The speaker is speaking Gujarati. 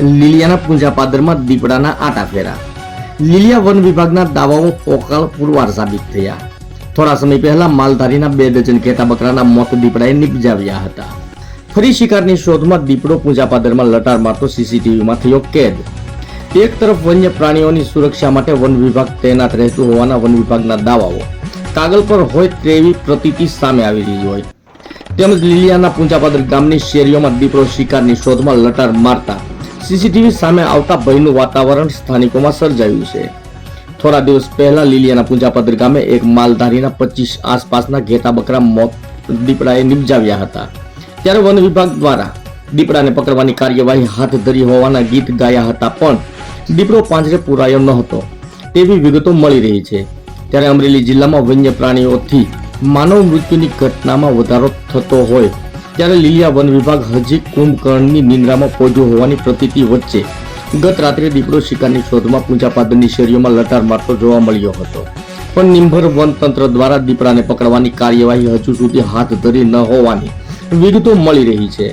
લીલિયાના પૂંજાપાદરમાં દીપડાના આટા ફેરા. લીલિયા વન વિભાગના દાવાઓ પોકાળ પુરવાર સાબિત થયા. થોડા સમય પહેલા માલધારીના બે ડઝન ઘેટા બકરાના મોત દીપડાએ નિપજાવ્યા હતા. ફરી શિકારની શોધમાં દીપડો પૂંજાપાદરમાં લટાર મારતો સીસીટીવીમાં થયો કેદ. એક તરફ વન્ય પ્રાણીઓની સુરક્ષા માટે વન વિભાગ તૈનાત રહેતું હોવાના વન વિભાગના દાવાઓ કાગળ પર હોય તેવી પ્રતીતિ સામે આવી રહી હોય. તેમજ લીલિયાના પૂંજાપાદર ગામની શેરીઓમાં દીપડો શિકારની શોધમાં લટાર મારતા સીસીટીવી સામે આવતા ભયનું વાતાવરણ સ્થાનિકોમાં સર્જાયું છે. થોડા દિવસ પહેલા લીલિયાના પૂંજાપદર ગામે એક માલધારીના પચીસ આસપાસના ઘેટા બકરા મોત દીપડાએ નિપજાવ્યા હતા. ત્યારે વન વિભાગ દ્વારા દીપડાને પકડવાની કાર્યવાહી હાથ ધરી હોવાના ગીત ગાયા હતા, પણ દીપડો પાંજરે પુરાયો ન હતો તેવી વિગતો મળી રહી છે. ત્યારે અમરેલી જિલ્લામાં વન્ય પ્રાણીઓથી માનવ મૃત્યુની ઘટનામાં વધારો થતો હોય ત્યારે લીલિયા વન વિભાગ હજી કુંભકર્ણની નિંદ્રામાં પહોંચ્યો હોવાની પ્રતીતિ વચ્ચે ગત રાત્રે દીપડો શિકારની શોધમાં પૂંજાપાદરની શેરીઓમાં લટાર મારતો જોવા મળ્યો હતો. પણ નિંભર વન તંત્ર દ્વારા દીપડાને પકડવાની કાર્યવાહી હજુ સુધી હાથ ધરી ન હોવાની વિગતો મળી રહી છે.